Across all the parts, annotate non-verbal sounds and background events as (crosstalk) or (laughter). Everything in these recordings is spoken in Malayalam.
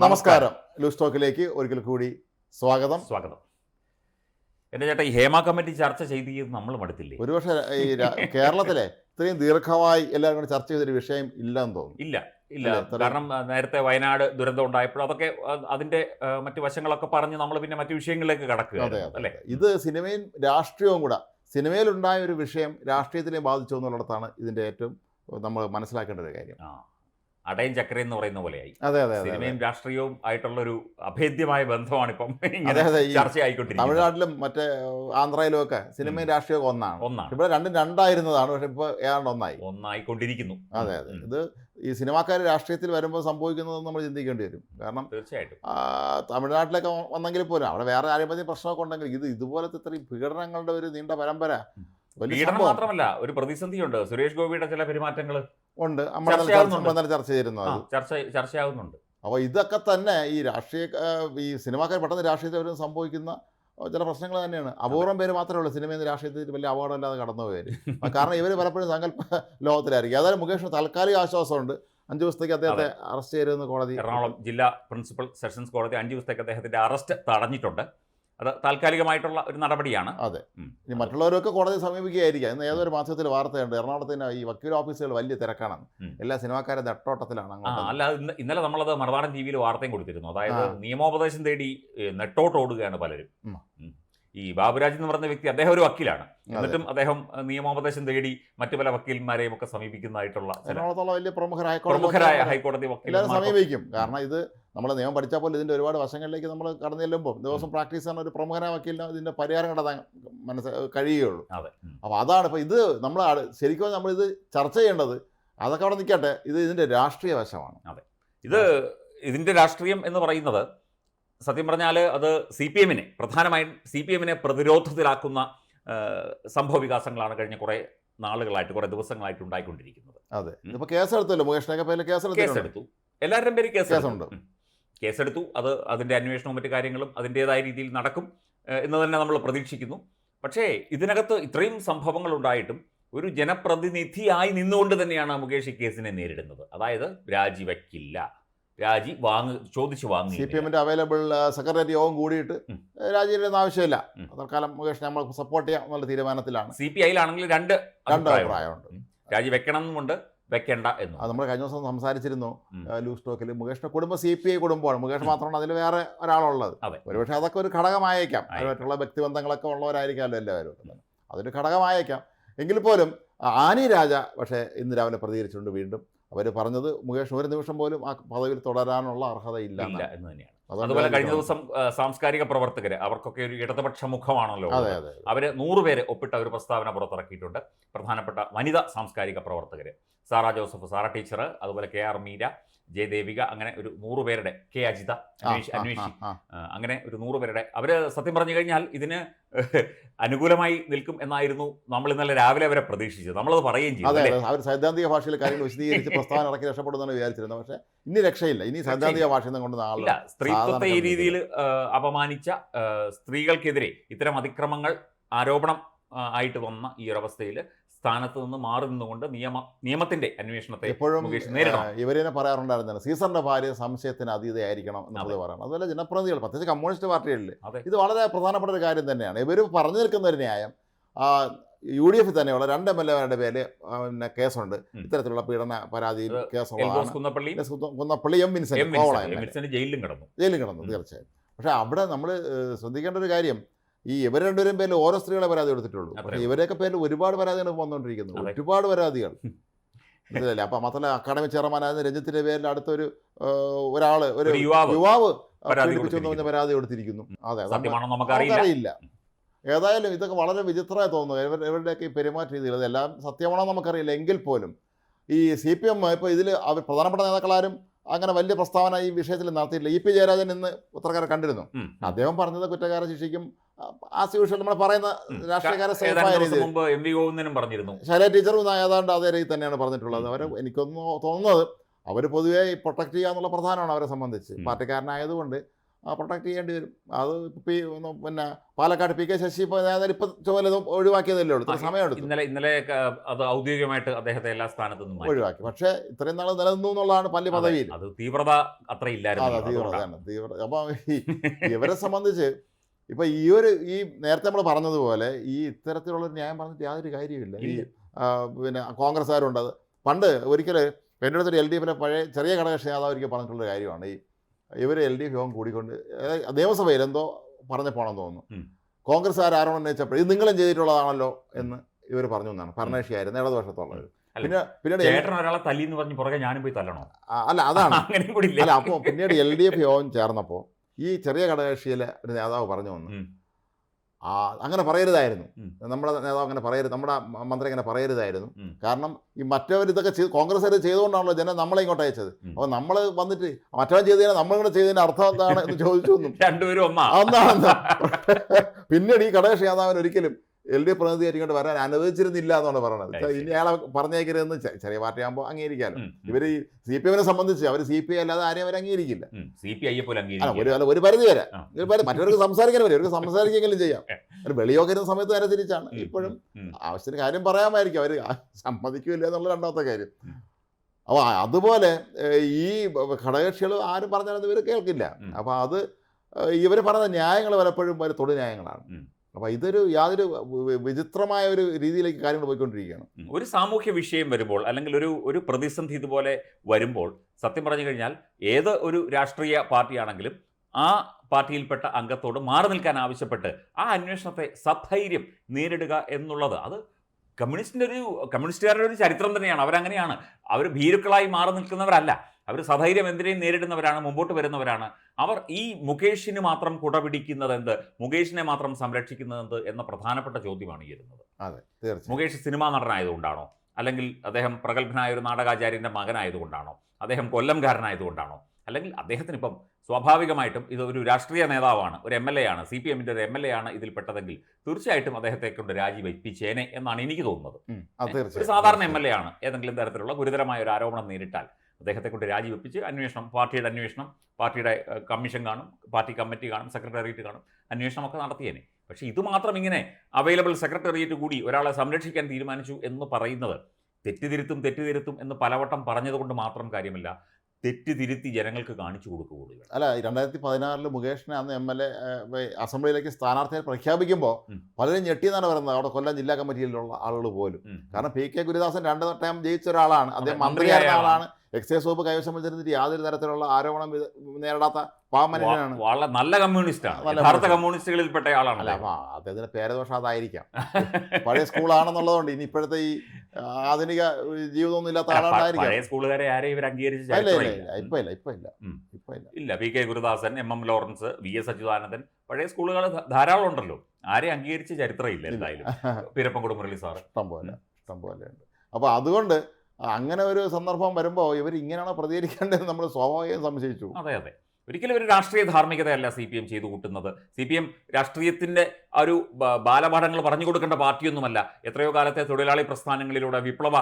നമസ്കാരം. ലൂസ് ടോക്കിലേക്ക് ഒരിക്കൽ കൂടി സ്വാഗതം. സ്വാഗതം. എന്റെ ചേട്ടാ ഈ ഹേമ കമ്മിറ്റി ചർച്ച ചെയ്ത് നമ്മൾ മടുത്തില്ലേ ഒരുപക്ഷെ ഈ ര- കേരളത്തിലെ ഇത്രയും ദീർഘമായി എല്ലാവരും കൂടി ചർച്ച ചെയ്തൊരു വിഷയം ഇല്ലെന്ന് തോന്നുന്നു. ഇല്ല ഇല്ല. ഇത്ര- കാരണം ആ, നേരത്തെ വയനാട് ദുരന്തം ഉണ്ടായപ്പോൾ അതൊക്കെ ആ, അതിന്റെ ആ, മറ്റു വശങ്ങളൊക്കെ പറഞ്ഞ് നമ്മൾ പിന്നെ മറ്റു വിഷയങ്ങളിലേക്ക് കടക്കുക അതെ അല്ലേ? ഇത് സിനിമയും രാഷ്ട്രീയവും കൂടെ സിനിമയിലുണ്ടായ ഒരു വിഷയം രാഷ്ട്രീയത്തിനെ ബാധിച്ചു എന്നുള്ളിടത്താണ് ഇതിന്റെ ഏറ്റവും നമ്മൾ മനസ്സിലാക്കേണ്ട ഒരു കാര്യം. ആ. അടയും ചക്കരയും എന്ന് പറയുന്ന പോലെയായി. സിനിമയും രാഷ്ട്രീയവും ആയിട്ടുള്ള ഒരു അഭേദ്യമായ ബന്ധമാണ് ഇപ്പം ചർച്ചയായിക്കൊണ്ടിരിക്കുന്നത്. തമിഴ്നാട്ടിലും മറ്റേ ആന്ധ്രയിലും ഒക്കെ സിനിമയും രാഷ്ട്രീയവും ഒന്നാണ്. ഒന്നാണ്. ഇവിടെ രണ്ടും രണ്ടായിരുന്നതാണ് പക്ഷെ ഇപ്പൊ ഏതാണ്ട് ഒന്നായി. ഒന്നായിക്കൊണ്ടിരിക്കുന്നു. അതെ അതെ. ഇത് ഈ സിനിമാക്കാർ രാഷ്ട്രീയത്തിൽ വരുമ്പോൾ സംഭവിക്കുന്നത് നമ്മൾ ചിന്തിക്കേണ്ടി വരും. കാരണം തീർച്ചയായിട്ടും. തമിഴ്നാട്ടിലൊക്കെ വന്നെങ്കിൽ പോലും അവിടെ വേറെ ആരും പ്രശ്നമൊക്കെ ഉണ്ടെങ്കിൽ ഇത് ഇതുപോലത്തെ ഇത്രയും പീഡനങ്ങളുടെ ഒരു നീണ്ട പരമ്പര പീഡനം മാത്രമല്ല ഒരു പ്രതിസന്ധിയുണ്ട്. സുരേഷ് ഗോപിയുടെ ചില പെരുമാറ്റങ്ങൾ ഉണ്ട്. നമ്മൾ ചർച്ച- ചർച്ച ചെയ്തിരുന്നു ചർച്ചയാവുന്നുണ്ട്. അപ്പോൾ ഇതൊക്കെ തന്നെ ഈ രാഷ്ട്രീയ ഈ സിനിമാക്കാർ പെട്ടെന്ന് രാഷ്ട്രീയത്തിൽ വരും സംഭവിക്കുന്ന ചില പ്രശ്നങ്ങൾ തന്നെയാണ്. അപൂർവം പേര് മാത്രമേ ഉള്ളൂ സിനിമയിൽ രാഷ്ട്രീയത്തിൽ വലിയ അപകടമില്ലാതെ കടന്നു പോയവര് കാരണം ഇവർ പലപ്പോഴും സങ്കല്പ ലോകത്തിലായിരിക്കും. അതായത് മുകേഷിന് താൽക്കാലിക ആശ്വാസമുണ്ട്. അഞ്ചു ദിവസത്തേക്ക് അദ്ദേഹത്തെ അറസ്റ്റ് ചെയ്യരുതെന്ന് കോടതി എറണാകുളം ജില്ലാ പ്രിൻസിപ്പൽ സെഷൻസ് കോടതി അഞ്ചു ദിവസത്തേക്ക് അദ്ദേഹത്തിന്റെ അറസ്റ്റ് തടഞ്ഞിട്ടുണ്ട്. അത് താൽക്കാലികമായിട്ടുള്ള ഒരു നടപടിയാണ്. അതെ. ഇനി മറ്റുള്ളവരൊക്കെ കോടതി സമീപിക്കുകയായിരിക്കാം. ഇന്ന് ഏതൊരു മാസത്തിൽ വാർത്തയുണ്ട് എറണാകുളത്തിന് ഈ വക്കീൽ ഓഫീസുകൾ വലിയ തിരക്കാണ് എല്ലാ സിനിമാക്കാരും നെട്ടോട്ടത്തിലാണ് അല്ല ഇന്നലെ നമ്മളത് മറുനാടൻ ടി വിയിൽ വാർത്തയും കൊടുത്തിരുന്നു. അതായത് നിയമോപദേശം തേടി നെട്ടോട്ടോടുകയാണ് നെട്ടോട്ട് ഓടുകയാണ് പലരും. ഈ ബാബുരാജ് എന്ന് പറഞ്ഞ വ്യക്തി അദ്ദേഹം ഒരു വക്കീലാണ്. എന്നിട്ടും അദ്ദേഹം നിയമോപദേശം തേടി മറ്റു പല വക്കീലന്മാരെയും ഒക്കെ സമീപിക്കുന്നതായിട്ടുള്ള വലിയ പ്രമുഖരായ ഹൈക്കോടതി പ്രമുഖരായ ഹൈക്കോടതി എല്ലാവരും സമീപിക്കും. കാരണം ഇത് നമ്മൾ നിയമം പഠിച്ചാൽ പോലും ഇതിന്റെ ഒരുപാട് വശങ്ങളിലേക്ക് നമ്മൾ കടന്നു ചെല്ലുമ്പോൾ ദിവസം പ്രാക്ടീസ് ചെയ്യുന്ന ഒരു പ്രമുഖനായ വക്കീലിന് ഇതിന്റെ പരിഹാരം കണ്ടെത്താൻ മനസ്സ് കഴിയുകയുള്ളൂ. അതെ. അപ്പോൾ അതാണ്. ഇപ്പോൾ ഇത് നമ്മൾ ശരിക്കും നമ്മൾ ഇത് ചർച്ച ചെയ്യേണ്ടത് അതൊക്കെ അവിടെ നിൽക്കട്ടെ. ഇത് ഇതിന്റെ രാഷ്ട്രീയ വശമാണ്. അതെ. ഇത് ഇതിന്റെ രാഷ്ട്രീയം എന്ന് പറയുന്നത് സത്യം പറഞ്ഞാൽ അത് സി പി എമ്മിനെ പ്രധാനമായും സി പി എമ്മിനെ പ്രതിരോധത്തിലാക്കുന്ന സംഭവ വികാസങ്ങളാണ് കഴിഞ്ഞ കുറേ നാളുകളായിട്ട് കുറേ ദിവസങ്ങളായിട്ട് ഉണ്ടായിക്കൊണ്ടിരിക്കുന്നത്. അതെ. ഇപ്പോൾ കേസെടുത്തല്ലോ. മുകേഷിനൊക്കെ പേരിൽ കേസെടുത്തു. എല്ലാവരുടെയും പേര് കേസുണ്ട്. കേസെടുത്തു. അത് അതിന്റെ അന്വേഷണവും മറ്റു കാര്യങ്ങളും അതിന്റേതായ രീതിയിൽ നടക്കും എന്ന് തന്നെ നമ്മൾ പ്രതീക്ഷിക്കുന്നു. പക്ഷേ ഇതിനകത്ത് ഇത്രയും സംഭവങ്ങൾ ഉണ്ടായിട്ടും ഒരു ജനപ്രതിനിധിയായി നിന്നുകൊണ്ട് തന്നെയാണ് മുകേഷ് ഈ കേസിനെ നേരിടുന്നത്. അതായത് രാജിവെക്കില്ല. രാജി വാങ്ങ ചോദിച്ച് വാങ്ങി സി പി എമ്മിന്റെ എമ്മിന്റെ അവൈലബിൾ സെക്രട്ടറി യോഗം കൂടിയിട്ട്. രാജീവിന്റെ ആവശ്യമില്ല. തൽക്കാലം മുകേഷ് നമ്മൾ സപ്പോർട്ട് ചെയ്യാം എന്നുള്ള തീരുമാനത്തിലാണ്. സി പി ഐയിലാണെങ്കിൽ രണ്ട് രണ്ട് അഭിപ്രായമുണ്ട്. രാജി വെക്കണം എന്നുമുണ്ട് വെക്കണ്ട എന്നും. അത് നമ്മൾ കഴിഞ്ഞ ദിവസം സംസാരിച്ചിരുന്നു ലൂസ് ടോക്കിൽ മുകേഷിന്റെ കുടുംബം സി പി ഐ കുടുംബമാണ്. മുകേഷ് മാത്രമാണ് അതിൽ വേറെ ഒരാളുള്ളത്. ഒരുപക്ഷെ അതൊക്കെ ഒരു ഘടകമായേക്കാം. അതുമായിട്ടുള്ള വ്യക്തിബന്ധങ്ങളൊക്കെ ഉള്ളവരായിരിക്കാമല്ലോ എല്ലാവരും. അതൊരു ഘടകമായേക്കാം. എങ്കിൽ പോലും ആനി രാജ പക്ഷേ ഇന്ന് രാവിലെ പ്രതികരിച്ചിട്ടുണ്ട്. വീണ്ടും അവർ പറഞ്ഞത് മുകേഷ് ഒരു നിമിഷം പോലും ആ പദവിയിൽ തുടരാനുള്ള അർഹതയില്ല ഇല്ല എന്ന് തന്നെയാണ്. അതുപോലെ കഴിഞ്ഞ ദിവസം സാംസ്കാരിക പ്രവർത്തകര് അവർക്കൊക്കെ ഒരു ഇടതുപക്ഷ മുഖമാണല്ലോ അതെ ഉള്ളത്. അതെ. അവർ നൂറ് ഒപ്പിട്ട ഒരു പ്രസ്താവന പുറത്തിറക്കിയിട്ടുണ്ട്. പ്രധാനപ്പെട്ട വനിതാ സാംസ്കാരിക പ്രവർത്തകര്. സാറ ജോസഫ് സാറ ടീച്ചർ അതുപോലെ കെ ആർ മീര ജയദേവിക അങ്ങനെ ഒരു നൂറ് പേരുടെ കെ അജിത അന്വേഷി അന്വേഷി അങ്ങനെ ഒരു നൂറ് പേരുടെ. അവർ സത്യം പറഞ്ഞു കഴിഞ്ഞാൽ ഇതിന് (laughs) അനുകൂലമായി നിൽക്കും എന്നായിരുന്നു നമ്മൾ ഇന്നലെ രാവിലെ അവരെ പ്രതീക്ഷിച്ചത്. നമ്മളത് പറയുകയും ചെയ്തു അവർ സൈദ്ധാന്തിക ഭാഷയിൽ കാര്യങ്ങൾ വിശദീകരിച്ച് പ്രസ്താവന ഇറക്കി രക്ഷപ്പെടുമെന്നാണ് വിചാരിച്ചിരുന്നത്. പക്ഷെ ഇനി രക്ഷയില്ല. ഇനി സൈദ്ധാന്തിക ഭാഷയിൽ നിന്ന് കൊണ്ട് ഇല്ല സ്ത്രീത്വത്തെ ഈ രീതിയിൽ അപമാനിച്ച സ്ത്രീകൾക്കെതിരെ ഇത്തരം അതിക്രമങ്ങൾ ആരോപണം ആയിട്ട് വന്ന ഈ ഒരവസ്ഥയിൽ സ്ഥാനത്ത് നിന്ന് മാറി നിന്നുകൊണ്ട് നിയമ നിയമത്തിന്റെ അന്വേഷണത്തെ എപ്പോഴും ഇവരെന്നെ പറയാറുണ്ടായിരുന്നില്ല സീസറിന്റെ ഭാര്യ സംശയത്തിന് അതീതയായിരിക്കണം എന്ന് അതെ. പറയണം അതുപോലെ ജനപ്രതിനിധികൾ പ്രത്യേകിച്ച് കമ്മ്യൂണിസ്റ്റ് പാർട്ടികളിൽ ഇത് വളരെ പ്രധാനപ്പെട്ട ഒരു കാര്യം തന്നെയാണ്. ഇവർ പറഞ്ഞു നിൽക്കുന്ന ഒരു ന്യായം യു ഡി എഫിൽ തന്നെയുള്ള രണ്ട് എം എൽ എമാരുടെ പേര് പിന്നെ കേസുണ്ട്. ഇത്തരത്തിലുള്ള പീഡന പരാതിയിൽ കേസുള്ളതാണ് കുന്നപ്പള്ളിയും കുന്നപ്പള്ളി എം എം വിൻസെന്റ് ജയിലിലും കിടന്നു. ജയിലിൽ കിടന്നു. തീർച്ചയായും. പക്ഷേ അവിടെ നമ്മൾ ശ്രദ്ധിക്കേണ്ട ഒരു കാര്യം ഈ ഇവർ രണ്ടുപേരും പേരിൽ ഓരോ സ്ത്രീകളെ പരാതി കൊടുത്തിട്ടുള്ളൂ. പക്ഷേ ഇവരെയൊക്കെ പേരിൽ ഒരുപാട് പരാതികൾ വന്നുകൊണ്ടിരിക്കുന്നു ഒരുപാട് പരാതികൾ. മനസ്സിലല്ലേ അപ്പം മാത്രമല്ല അക്കാഡമി ചെയർമാനായിരുന്ന രഞ്ജിത്തിന്റെ പേരിൽ അടുത്തൊരു ഒരാൾ ഒരാൾ ഒരു യുവാവ് പറഞ്ഞ പരാതി കൊടുത്തിരിക്കുന്നു. അതെ നമുക്കറിയില്ല. ഏതായാലും ഇതൊക്കെ വളരെ വിചിത്രമായി തോന്നുന്നു. ഇവർ ഇവരുടെയൊക്കെ ഈ പെരുമാറ്റ രീതികൾ ഇതെല്ലാം സത്യമാണോ നമുക്കറിയില്ല. എങ്കിൽ പോലും ഈ സി പി എം ഇപ്പോൾ ഇതിൽ അവർ പ്രധാനപ്പെട്ട നേതാക്കളാരും അങ്ങനെ വലിയ പ്രസ്താവന ഈ വിഷയത്തിൽ നടത്തിയിട്ടില്ല. ഇ പി ജയരാജൻ ഇന്ന് പത്രക്കാരെ കണ്ടിരുന്നു. അദ്ദേഹം പറഞ്ഞത് കുറ്റക്കാരെ ശിക്ഷിക്കും. ആസ് യൂഷ്വൽ നമ്മൾ പറയുന്ന. രാഷ്ട്രീയക്കാരെ സേഫായ രീതിയിൽ. പറഞ്ഞിരുന്നു. ശൈല ടീച്ചറും ഏതാണ്ട് അതേ രീതിയിൽ തന്നെയാണ് പറഞ്ഞിട്ടുള്ളത്. അവർ. എനിക്കൊന്ന് തോന്നുന്നത് അവർ പൊതുവേ പ്രൊട്ടക്ട് ചെയ്യുക എന്നുള്ള പ്രധാനമാണ് അവരെ സംബന്ധിച്ച്. പാർട്ടിക്കാരനായതുകൊണ്ട് പ്രൊട്ടക്ട് ചെയ്യേണ്ടി വരും. അത് പിന്നെ പാലക്കാട് പി കെ ശശി ഇപ്പം ചുമതല ഒഴിവാക്കിയതല്ലേ ഉള്ളൂ. സമയമെടുത്തു ഇന്നലെ ഇന്നലെ അത് ഔദ്യോഗികമായിട്ട് അദ്ദേഹത്തെ എല്ലാ സ്ഥാനത്തു നിന്നും ഒഴിവാക്കി. പക്ഷേ ഇത്രയും നാൾ നിലനിന്നു എന്നുള്ളതാണ് പള്ളി പദവിയിൽ. അത് തീവ്രത അത്ര അതെ ഇല്ലായിരുന്നു തീവ്രത. അപ്പം ഇവരെ സംബന്ധിച്ച് ഇപ്പം ഈ ഒരു ഈ നേരത്തെ നമ്മൾ പറഞ്ഞതുപോലെ ഈ ഇത്തരത്തിലുള്ള ന്യായം പറഞ്ഞിട്ട് യാതൊരു കാര്യമില്ല ഈ പിന്നെ കോൺഗ്രസ്സുകാരുണ്ട്. അത് പണ്ട് ഒരിക്കൽ എന്റെ അടുത്തൊരു എൽ ഡി എഫിലെ പഴയ ചെറിയ ഘടകകക്ഷി നേതാവ് ഒരിക്കൽ പറഞ്ഞിട്ടുള്ള കാര്യമാണ്. ഈ ഇവർ എൽ ഡി എഫ് യോഗം കൂടിക്കൊണ്ട് അതായത് നിയമസഭയിൽ എന്തോ പറഞ്ഞപ്പോണെന്ന് തോന്നുന്നു. ഉം. കോൺഗ്രസ്സുകാർ ആരോണം ഉന്നയിച്ചപ്പോൾ ഇത് നിങ്ങളും ചെയ്തിട്ടുള്ളതാണല്ലോ എന്ന് ഇവർ പറഞ്ഞു എന്നാണ്. ഭരണകക്ഷിയായിരുന്നു ഇടതുപക്ഷത്തുള്ളത്. അല്ല, പിന്നെ പിന്നീട് ചേട്ടൻ ഒരാളെ തല്ലി എന്ന് പറഞ്ഞ് പുറകെ ഞാനും പോയി തല്ലണോ? അല്ല അതാണ്. അങ്ങനെ കൂടി അല്ല അപ്പോൾ പിന്നീട് എൽ ഡി എഫ് യോഗം ചേർന്നപ്പോൾ ഈ ചെറിയ കടകക്ഷിയിലെ ഒരു നേതാവ് പറഞ്ഞു വന്നു. ആ അങ്ങനെ പറയരുതായിരുന്നു. നമ്മുടെ നേതാവ് അങ്ങനെ പറയരുത് നമ്മുടെ മന്ത്രി അങ്ങനെ പറയരുതായിരുന്നു. കാരണം ഈ മറ്റവർ ഇതൊക്കെ ചെയ്ത് കോൺഗ്രസ് ഇത് ചെയ്തുകൊണ്ടാണല്ലോ ജനം നമ്മളെ ഇങ്ങോട്ട് അയച്ചത്. അപ്പൊ അപ്പോൾ നമ്മൾ വന്നിട്ട് മറ്റവൻ ചെയ്തതിന് നമ്മളിവിടെ ചെയ്തതിന് അർത്ഥം എന്താണ് എന്ന് ചോദിച്ചു എന്നും (laughs) രണ്ടുപേരും ഒന്നാ അന്നാണെന്ന് (laughs) പിന്നീട് ഈ കടകക്ഷി നേതാവിന് ഒരിക്കലും എൽ ഡി എഫ് പ്രതിനിധിയായിട്ട് ഇങ്ങോട്ട് വരാൻ അനുവദിച്ചിരുന്നില്ല എന്നാണ് പറയുന്നത് ഇനി അയാളെ പറഞ്ഞേക്കരുതെന്ന് ചെറിയ പാർട്ടി ആകുമ്പോൾ അംഗീകരിക്കാമല്ലോ ഇവർ ഈ സി പി എമ്മിനെ സംബന്ധിച്ച് അവർ സി പി ഐ അല്ലാതെ ആരെയും അവർ അംഗീകരിക്കില്ല. സി പി ഐയെ പോലെ ഒരു ഒരു പരിധി വരെ. മറ്റവർക്ക് സംസാരിക്കാൻ വരും അവർക്ക് സംസാരിക്കെങ്കിലും ചെയ്യാം. ഒരു വെളിയോക്കരുന്ന സമയത്ത് നേരെ തിരിച്ചാണ്. ഇപ്പോഴും. ആവശ്യത്തിന് കാര്യം പറയാമായിരിക്കും. അവർ സമ്മതിക്കില്ല എന്നുള്ള രണ്ടാമത്തെ കാര്യം. അപ്പോൾ അതുപോലെ ഈ ഘടകകക്ഷികൾ ആരും പറഞ്ഞാലും ഇവർ കേൾക്കില്ല. അപ്പോൾ അത് ഇവർ പറയുന്ന ന്യായങ്ങൾ പലപ്പോഴും ഒരു തൊടു ന്യായങ്ങളാണ്. അപ്പോൾ ഇതൊരു യാതൊരു വിചിത്രമായ ഒരു രീതിയിലേക്ക് കാര്യങ്ങൾ പോയിക്കൊണ്ടിരിക്കുകയാണ്. ഒരു സാമൂഹ്യ വിഷയം വരുമ്പോൾ അല്ലെങ്കിൽ ഒരു ഒരു പ്രതിസന്ധി ഇതുപോലെ വരുമ്പോൾ സത്യം പറഞ്ഞു കഴിഞ്ഞാൽ ഏത് ഒരു രാഷ്ട്രീയ പാർട്ടിയാണെങ്കിലും ആ പാർട്ടിയിൽപ്പെട്ട അംഗത്തോട് മാറി നിൽക്കാൻ ആവശ്യപ്പെട്ട് ആ അന്വേഷണത്തെ സധൈര്യം നേരിടുക എന്നുള്ളത് അത് കമ്മ്യൂണിസ്റ്റിന്റെ ഒരു കമ്മ്യൂണിസ്റ്റുകാരുടെ ഒരു ചരിത്രം തന്നെയാണ്. അവരങ്ങനെയാണ്. അവർ ഭീരുക്കളായി മാറി നിൽക്കുന്നവരല്ല. അവർ സധൈര്യം എന്തിനേയും നേരിടുന്നവരാണ് മുമ്പോട്ട് വരുന്നവരാണ്. അവർ ഈ മുകേഷിന് മാത്രം കുടപിടിക്കുന്നത് എന്ത് മുകേഷിനെ മാത്രം സംരക്ഷിക്കുന്നത് എന്ത് എന്ന പ്രധാനപ്പെട്ട ചോദ്യമാണ് ഈ വരുന്നത്. അതെ തീർച്ചയായും. മുകേഷ് സിനിമാ നടനായതുകൊണ്ടാണോ? അല്ലെങ്കിൽ അദ്ദേഹം പ്രഗത്ഭനായ ഒരു നാടകാചാര്യന്റെ മകനായതുകൊണ്ടാണോ? അദ്ദേഹം കൊല്ലംകാരനായതുകൊണ്ടാണോ? അല്ലെങ്കിൽ അദ്ദേഹത്തിന് ഇപ്പം സ്വാഭാവികമായിട്ടും ഇത് ഒരു രാഷ്ട്രീയ നേതാവാണ് ഒരു എം എൽ എ ആണ് സി പി എമ്മിന്റെ ഒരു എം എൽ എ ആണ് ഇതിൽ പെട്ടതെങ്കിൽ തീർച്ചയായിട്ടും അദ്ദേഹത്തെ കൊണ്ട് രാജിവെപ്പിച്ചേനെ എന്നാണ് എനിക്ക് തോന്നുന്നത്. ഒരു സാധാരണ എം എൽ എ ആണ് ഏതെങ്കിലും തരത്തിലുള്ള ഗുരുതരമായ ഒരു ആരോപണം നേരിട്ടാൽ. അദ്ദേഹത്തെ കൊണ്ട് രാജിവെപ്പിച്ച് അന്വേഷണം പാർട്ടിയുടെ അന്വേഷണം പാർട്ടിയുടെ കമ്മീഷൻ കാണും പാർട്ടി കമ്മിറ്റി കാണും സെക്രട്ടേറിയറ്റ് കാണും അന്വേഷണമൊക്കെ നടത്തിയേനെ. പക്ഷേ ഇതുമാത്രം ഇങ്ങനെ അവൈലബിൾ സെക്രട്ടേറിയറ്റ് കൂടി ഒരാളെ സംരക്ഷിക്കാൻ തീരുമാനിച്ചു എന്ന് പറയുന്നത് തെറ്റുതിരുത്തും തെറ്റുതിരുത്തും എന്ന് പലവട്ടം പറഞ്ഞതുകൊണ്ട് മാത്രം കാര്യമില്ല തെറ്റുതിരുത്തി ജനങ്ങൾക്ക് കാണിച്ചു കൊടുക്കുക അല്ല രണ്ടായിരത്തി പതിനാറിൽ മുകേഷിനെ അന്ന് എം എൽ എ അസംബ്ലിയിലേക്ക് സ്ഥാനാർത്ഥിയെ പ്രഖ്യാപിക്കുമ്പോൾ. പലരും ഞെട്ടിയെന്നാണ് പറയുന്നത്. അവിടെ കൊല്ലം ജില്ലാ കമ്മിറ്റിയിലുള്ള ആളുകൾ പോലും. കാരണം പി കെ ഗുരുദാസൻ രണ്ട് ടൈം ജയിച്ച ഒരാളാണ്. അദ്ദേഹം മന്ത്രിയായ ആളാണ്. എക്സൈസ് വകുപ്പ് കൈവശം വെച്ചിരുന്നിട്ട് യാതൊരു തരത്തിലുള്ള ആരോപണം നേരിടാത്ത പാമനാണ് വളരെ നല്ല കമ്മ്യൂണിസ്റ്റാണ്. യഥാർത്ഥ കമ്മ്യൂണിസ്റ്റ്. കമ്മ്യൂണിസ്റ്റുകളിൽപ്പെട്ട അല്ല ആളാണ് അപ്പൊ അദ്ദേഹത്തിന്റെ പേരദോഷം അതായിരിക്കാം. (laughs) പഴയ സ്കൂളാണെന്നുള്ളതുകൊണ്ട് ഇനി ഇപ്പോഴത്തെ ഈ ആധുനിക ജീവിതമൊന്നും ഇല്ലാത്ത ആളാണ്ടായിരിക്കാം പഴയ സ്കൂളുകാരെ ആരെയും ഇവർ അംഗീകരിച്ച ഇപ്പൊ ഇല്ല ഇപ്പൊ ഇല്ല. ഇപ്പൊ ഇല്ല. ഇല്ല P K Gurudasan M M Lawrence V S Achuthanandan പഴയ സ്കൂളുകൾ ധാരാളം ഉണ്ടല്ലോ. ആരെ അംഗീകരിച്ച ചരിത്രമില്ല എന്തായാലും. Sir sir. പോലെ ഇഷ്ടം പോലെ ഉണ്ട്. അപ്പോൾ അതുകൊണ്ട് അങ്ങനെ ഒരു സന്ദർഭം വരുമ്പോൾ ഇവർ ഇങ്ങനെയാണോ പ്രതികരിക്കേണ്ടത് നമ്മൾ സ്വാഭാവികം സംശയിച്ചു. അതെ അതെ. ഒരിക്കലും ഒരു രാഷ്ട്രീയ ധാർമ്മികതയല്ല സി പി എം ചെയ്തു കൂട്ടുന്നത്. സി പി എം രാഷ്ട്രീയത്തിന്റെ ഒരു ബാലപാഠങ്ങൾ പറഞ്ഞു കൊടുക്കേണ്ട പാർട്ടിയൊന്നുമല്ല. എത്രയോ കാലത്തെ തൊഴിലാളി പ്രസ്ഥാനങ്ങളിലൂടെ വിപ്ലവ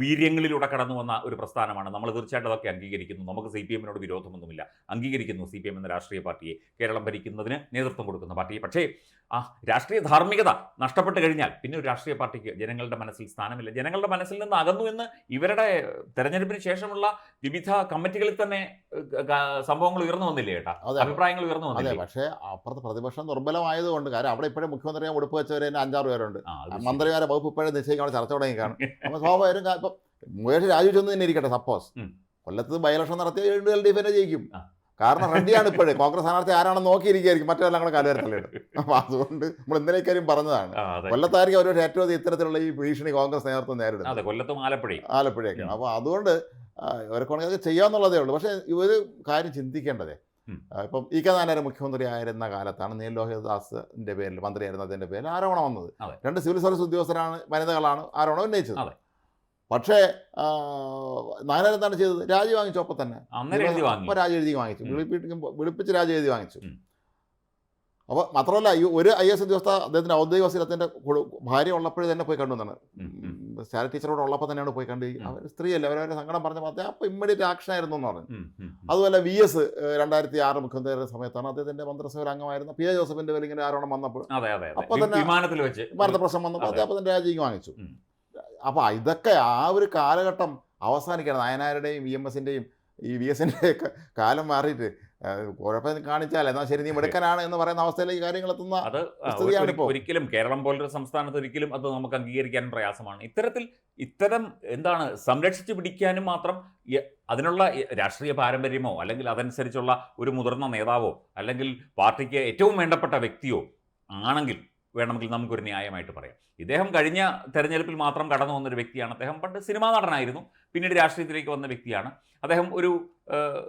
വീര്യങ്ങളിലൂടെ കടന്നു വന്ന ഒരു പ്രസ്ഥാനമാണ്. നമ്മൾ തീർച്ചയായിട്ടും അതൊക്കെ അംഗീകരിക്കുന്നു. നമുക്ക് സി പി എമ്മിനോട് വിരോധമൊന്നുമില്ല. അംഗീകരിക്കുന്നു സി പി എം എന്ന രാഷ്ട്രീയ പാർട്ടിയെ. കേരളം ഭരിക്കുന്നതിന് നേതൃത്വം കൊടുക്കുന്ന പാർട്ടി പക്ഷേ ആ രാഷ്ട്രീയ ധാർമ്മികത നഷ്ടപ്പെട്ട് കഴിഞ്ഞാൽ പിന്നെ ഒരു രാഷ്ട്രീയ പാർട്ടിക്ക് ജനങ്ങളുടെ മനസ്സിൽ സ്ഥാനമില്ല. ജനങ്ങളുടെ മനസ്സിൽ നിന്ന് അകന്നു എന്ന് ഇവരുടെ തെരഞ്ഞെടുപ്പിന് ശേഷമുള്ള വിവിധ കമ്മിറ്റികളിൽ തന്നെ സംഭവങ്ങൾ ഉയർന്നു വന്നില്ലേ ചേട്ടാ അഭിപ്രായങ്ങൾ ഉയർന്നു വന്നില്ലേ? പക്ഷേ അപ്പുറത്ത് പ്രതിപക്ഷം ദുർബലമായതുകൊണ്ട് കാര്യം അവിടെ ഇപ്പോഴും മുഖ്യമന്ത്രിയെ ഉടുപ്പ് വെച്ചവരെ തന്നെ അഞ്ചാറ് പേരുണ്ട്. മന്ത്രിമാരെ വകുപ്പ് ഇപ്പോഴും നിശ്ചയിക്കാൻ ചർച്ച തുടങ്ങി കാണും. അപ്പോൾ സ്വാഭാവികം ഇപ്പം മുകേഷ് രാജു ചെന്ന് തന്നെ ഇരിക്കട്ടെ സപ്പോസ്. കൊല്ലത്ത് ബൈ ഇലക്ഷൻ നടത്തിയ എൽ ഡി എഫിനെ ജയിക്കും. കാരണം റെഡിയാണ് ഇപ്പോഴേ. കോൺഗ്രസ് സ്ഥാനാർത്ഥി ആരാണെന്ന് നോക്കിയിരിക്കുകയായിരിക്കും. മറ്റെല്ലാം കൂടെ കാലുവരത്തല്ലിടും അപ്പോൾ അതുകൊണ്ട് നമ്മൾ ഇന്നലെ ഇക്കാര്യം പറഞ്ഞതാണ്. കൊല്ലത്തായിരിക്കും ഒരു ഏറ്റവും അധികം ഇത്തരത്തിലുള്ള ഈ ഭീഷണി കോൺഗ്രസ് നേതൃത്വം നേരിടും അതെ കൊല്ലത്തും ആലപ്പുഴ ആലപ്പുഴയൊക്കെയാണ്. അപ്പോൾ അതുകൊണ്ട് ഇവരൊക്കെ അത് ചെയ്യാമെന്നുള്ളതേ ഉള്ളൂ. പക്ഷേ ഇവർ കാര്യം ചിന്തിക്കേണ്ടതേ ഇപ്പം ഇ കെ നായർ മുഖ്യമന്ത്രി ആയിരുന്ന കാലത്താണ് നീൽ ലോഹിതദാസിന്റെ പേരിൽ മന്ത്രിയായിരുന്നതിന്റെ പേരിൽ ആരോപണം വന്നത്. രണ്ട് സിവിൽ സർവീസ് ഉദ്യോഗസ്ഥരാണ് വനിതകളാണ് ആരോപണം ഉന്നയിച്ചത്. പക്ഷേ നായനാർ എന്താണ് ചെയ്തത്? രാജി വാങ്ങിച്ചു അപ്പം തന്നെ. അപ്പോൾ രാജി എഴുതി വാങ്ങിച്ചു. വിളിപ്പിച്ച് രാജി എഴുതി വാങ്ങിച്ചു. അപ്പോൾ മാത്രമല്ല ഈ ഒരു ഐ എസ് ഉദ്യോഗസ്ഥ അദ്ദേഹത്തിന്റെ ഔദ്യോഗിക വസീലത്തിന്റെ ഭാര്യ ഉള്ളപ്പോഴേ തന്നെ പോയി കണ്ടു എന്നാണ് ഉം. ടീച്ചറോട് ഉള്ളപ്പോൾ തന്നെയാണ് പോയി കണ്ട്. അവർ സ്ത്രീയല്ലേ അവരവരെ സങ്കടം പറഞ്ഞ മാത്രമേ അപ്പോൾ ഇമ്മീഡിയറ്റ് ആക്ഷൻ ആയിരുന്നു എന്ന് പറഞ്ഞു. അതുപോലെ വി എസ് രണ്ടായിരത്തി ആറ് മുഖ്യമന്ത്രിയുടെ സമയത്താണ് അദ്ദേഹത്തിന്റെ മന്ത്രിസഭയിൽ അംഗമായിരുന്ന പി എ ജോസഫിന്റെ പേരിൽ ഇങ്ങനെ ആരോണം വന്നപ്പോൾ അതെ അതെ അതെ അപ്പൊ തന്നെ വിമാനത്തിൽ വെച്ച് ഭാരത പ്രശ്നം വന്നപ്പോൾ അപ്പോൾ അദ്ദേഹം തന്നെ രാജിക്ക് വാങ്ങിച്ചു. അപ്പോൾ ഇതൊക്കെ ആ ഒരു കാലഘട്ടം അവസാനിക്കണം നയനാരുടെയും വി എം എസിന്റെയും ഈ വി എസിന്റെയൊക്കെ കാലം മാറിയിട്ട് കുഴപ്പം കാണിച്ചാൽ എന്നാൽ ശരി നീ മിടുക്കനാണ് എന്ന് പറയുന്ന അവസ്ഥയിലേക്ക് കാര്യങ്ങൾ എത്തുന്ന അത് ഒരിക്കലും കേരളം പോലൊരു സംസ്ഥാനത്ത് ഒരിക്കലും അത് നമുക്ക് അംഗീകരിക്കാൻ പ്രയാസമാണ്. ഇത്തരത്തിൽ ഇത്തരം എന്താണ് സംരക്ഷിച്ചു പിടിക്കാനും മാത്രം അതിനുള്ള രാഷ്ട്രീയ പാരമ്പര്യമോ അല്ലെങ്കിൽ അതനുസരിച്ചുള്ള ഒരു മുതിർന്ന നേതാവോ അല്ലെങ്കിൽ പാർട്ടിക്ക് ഏറ്റവും വേണ്ടപ്പെട്ട വ്യക്തിയോ ആണെങ്കിൽ വേണമെങ്കിൽ നമുക്കൊരു ന്യായമായിട്ട് പറയാം. ഇദ്ദേഹം കഴിഞ്ഞ തെരഞ്ഞെടുപ്പിൽ മാത്രം കടന്നു വന്നൊരു വ്യക്തിയാണ്. അദ്ദേഹം പണ്ട് സിനിമാ നടനായിരുന്നു. പിന്നീട് രാഷ്ട്രീയത്തിലേക്ക് വന്ന വ്യക്തിയാണ്. അദ്ദേഹം ഒരു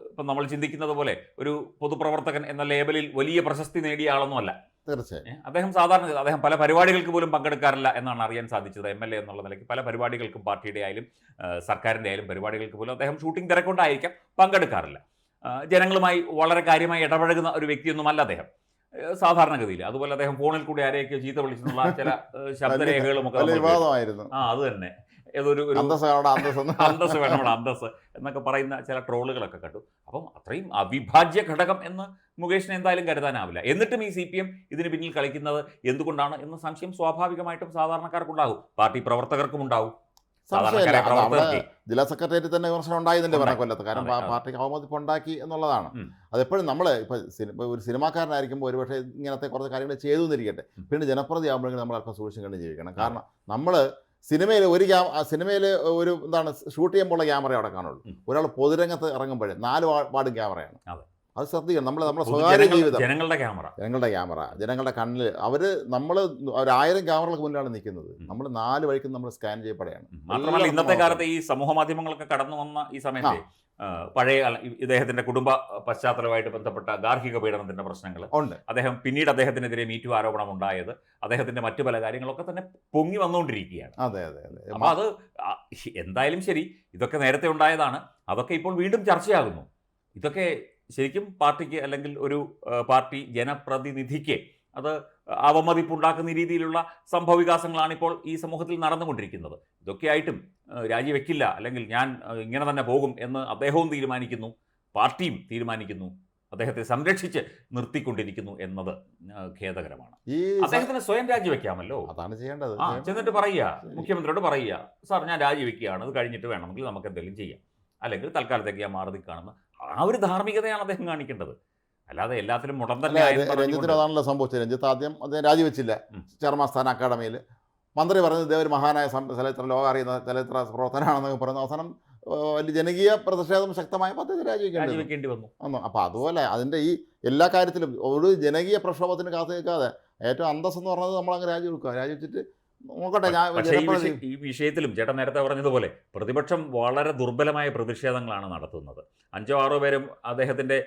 ഇപ്പം നമ്മൾ ചിന്തിക്കുന്നത് പോലെ ഒരു പൊതുപ്രവർത്തകൻ എന്ന ലേബലിൽ വലിയ പ്രശസ്തി നേടിയ ആളൊന്നുമല്ല. തീർച്ചയായും. അദ്ദേഹം സാധാരണ അദ്ദേഹം പല പരിപാടികൾക്ക് പോലും പങ്കെടുക്കാറില്ല എന്നാണ് അറിയാൻ സാധിച്ചത്. എം എൽ എ എന്നുള്ള നിലയ്ക്ക് പല പരിപാടികൾക്കും പാർട്ടിയുടെ ആയാലും സർക്കാരിന്റെ ആയാലും പരിപാടികൾക്ക് പോലും അദ്ദേഹം ഷൂട്ടിംഗ് തിരക്കൊണ്ടായിരിക്കാം പങ്കെടുക്കാറില്ല. ജനങ്ങളുമായി വളരെ കാര്യമായി ഇടപഴകുന്ന ഒരു വ്യക്തിയൊന്നുമല്ല അദ്ദേഹം. സാധാരണഗതിയിൽ. അതുപോലെ അദ്ദേഹം ഫോണിൽ കൂടി ആരെയൊക്കെ ചീത്ത വിളിച്ചെന്നുള്ള (laughs) ചില ശബ്ദരേഖകളും ഒക്കെ ആ അത് തന്നെ. ഏതൊരു അന്തസ് വേണം (laughs) നമ്മുടെ അന്തസ് എന്നൊക്കെ പറയുന്ന ചില ട്രോളുകളൊക്കെ കണ്ടു. അപ്പം അത്രയും അവിഭാജ്യ ഘടകം എന്ന് മുകേഷിനെ എന്തായാലും കരുതാനാവില്ല. എന്നിട്ടും ഈ സി പി എം ഇതിന് പിന്നിൽ കളിക്കുന്നത് എന്തുകൊണ്ടാണ് എന്ന സംശയം സ്വാഭാവികമായിട്ടും സാധാരണക്കാർക്കുണ്ടാകും. പാർട്ടി പ്രവർത്തകർക്കും ഉണ്ടാവും സംശയമില്ല. അത് അവിടെ ജില്ലാ സെക്രട്ടേറിയറ്റ് തന്നെ വിമർശനം ഉണ്ടായിരുന്നില്ല പറഞ്ഞ. കൊല്ലത്ത് കാരണം അതെ, അതെ. പാർട്ടിക്ക് അവമതിപ്പ് ഉണ്ടാക്കി എന്നുള്ളതാണ്. അതെപ്പോഴും നമ്മൾ ഇപ്പോൾ സിനിമ ഒരു സിനിമാക്കാരനായിരിക്കുമ്പോൾ ഒരുപക്ഷെ ഇങ്ങനത്തെ കുറച്ച് കാര്യങ്ങൾ ചെയ്തു എന്നിരിക്കട്ടെ. പിന്നെ ജനപ്രതി ആകുമ്പോഴെങ്കിലും നമ്മൾ അല്പം സൂക്ഷിച്ചും കണ്ട് ജീവിക്കണം. കാരണം നമ്മൾ സിനിമയിൽ ഒരു ക്യാ സിനിമയിൽ ഒരു എന്താണ് ഷൂട്ട് ചെയ്യുമ്പോൾ ക്യാമറ അവിടെ കാണുള്ളൂ. ഒരാൾ പൊതുരംഗത്ത് ഇറങ്ങുമ്പോഴേ നാല് വാർഡും ക്യാമറയാണ്. അതെ. ശ്രദ്ധിക്കണം. നമ്മൾ നമ്മുടെ സ്വകാര്യ ജീവിതം. ജനങ്ങളുടെ ക്യാമറ. ജനങ്ങളുടെ ക്യാമറ. ജനങ്ങളുടെ കണ്ണിൽ അവർ നമ്മൾ ഒരായിരം ക്യാമറകൾക്ക് മുന്നിലാണ് നിൽക്കുന്നത്. നമ്മൾ നാല് വഴിക്കും നമ്മൾ സ്കാൻ ചെയ്യപ്പെടുകയാണ് മാത്രമല്ല ഇന്നത്തെ. കാലത്ത് ഈ സമൂഹ മാധ്യമങ്ങളൊക്കെ കടന്നു വന്ന ഈ സമയത്ത് പഴയ ഇദ്ദേഹത്തിന്റെ കുടുംബ പശ്ചാത്തലമായിട്ട് ബന്ധപ്പെട്ട ഗാർഹിക പീഡനത്തിന്റെ പ്രശ്നങ്ങൾ ഉണ്ട്. അദ്ദേഹം പിന്നീട് അദ്ദേഹത്തിനെതിരെ മീറ്റു ആരോപണം ഉണ്ടായത്. അദ്ദേഹത്തിന്റെ മറ്റു പല കാര്യങ്ങളൊക്കെ തന്നെ പൊങ്ങി വന്നുകൊണ്ടിരിക്കുകയാണ്. അതെ അതെ അതെ. അപ്പൊ അത് എന്തായാലും ശരി. ഇതൊക്കെ നേരത്തെ ഉണ്ടായതാണ്. അതൊക്കെ ഇപ്പോൾ വീണ്ടും ചർച്ചയാകുന്നു. ഇതൊക്കെ ശരിക്കും പാർട്ടിക്ക് അല്ലെങ്കിൽ ഒരു പാർട്ടി ജനപ്രതിനിധിക്ക് അത് അവമതിപ്പുണ്ടാക്കുന്ന രീതിയിലുള്ള സംഭവവികാസങ്ങളാണ് ഇപ്പോൾ ഈ സമൂഹത്തിൽ നടന്നുകൊണ്ടിരിക്കുന്നത്. ഇതൊക്കെയായിട്ടും രാജിവെക്കില്ല അല്ലെങ്കിൽ ഞാൻ ഇങ്ങനെ തന്നെ പോകും എന്ന് അദ്ദേഹവും തീരുമാനിക്കുന്നു പാർട്ടിയും തീരുമാനിക്കുന്നു അദ്ദേഹത്തെ സംരക്ഷിച്ച് നിർത്തിക്കൊണ്ടിരിക്കുന്നു എന്നത് ഖേദകരമാണ്. അദ്ദേഹത്തിന് സ്വയം രാജിവെക്കാമല്ലോ. അതാണ് ചെയ്യേണ്ടത്. ആ ചെന്നിട്ട് പറയുക മുഖ്യമന്ത്രിയോട് പറയുക സാർ ഞാൻ രാജിവെക്കുകയാണ് അത് കഴിഞ്ഞിട്ട് വേണമെങ്കിൽ നമുക്ക് എന്തെങ്കിലും ചെയ്യാം. അല്ലെങ്കിൽ തൽക്കാലത്തേക്ക് ഞാൻ മാറി നിൽക്കുകയാണെന്ന് ആ ഒരു ധാർമ്മികതയാണ് അദ്ദേഹം കാണിക്കേണ്ടത്. അല്ലാതെ എല്ലാത്തിലും മുടം അല്ല, തന്നെ രഞ്ജിത്തിന് അതാണല്ലോ സംഭവിച്ചത് രഞ്ജിത്ത് ആദ്യം അദ്ദേഹം രാജിവെച്ചില്ല. ഉം. ചെയർമാൻ അക്കാഡമിയിൽ മന്ത്രി പറഞ്ഞത് ഇദ്ദേഹം ഒരു മഹാനായ ചലച്ചിത്ര ലോകം അറിയുന്ന ചലച്ചിത്ര പ്രവർത്തനമാണെന്നൊക്കെ പറയുന്ന അവസാനം വലിയ ജനകീയ പ്രതിഷേധം ശക്തമായപ്പോൾ അദ്ദേഹം രാജിവെക്കേണ്ടി വന്നു. രാജിവെക്കേണ്ടി വന്നു. വന്നു. അപ്പോൾ അതുപോലെ അതിന്റെ ഈ എല്ലാ കാര്യത്തിലും ഒരു ജനകീയ പ്രക്ഷോഭത്തിന് കാത്തു നിൽക്കാതെ ഏറ്റവും അന്തസ് എന്ന് പറഞ്ഞത് നമ്മളങ്ങ് രാജിവെക്കുക. രാജിവെച്ചിട്ട് നോക്കട്ടെ ഞാൻ ഈ വിഷയത്തിലും ചേട്ടൻ നേരത്തെ പറഞ്ഞതുപോലെ പ്രതിപക്ഷം വളരെ ദുർബലമായ പ്രതിഷേധങ്ങളാണ് നടത്തുന്നത്. അഞ്ചോ ആറോ പേരും അദ്ദേഹത്തിന്റെ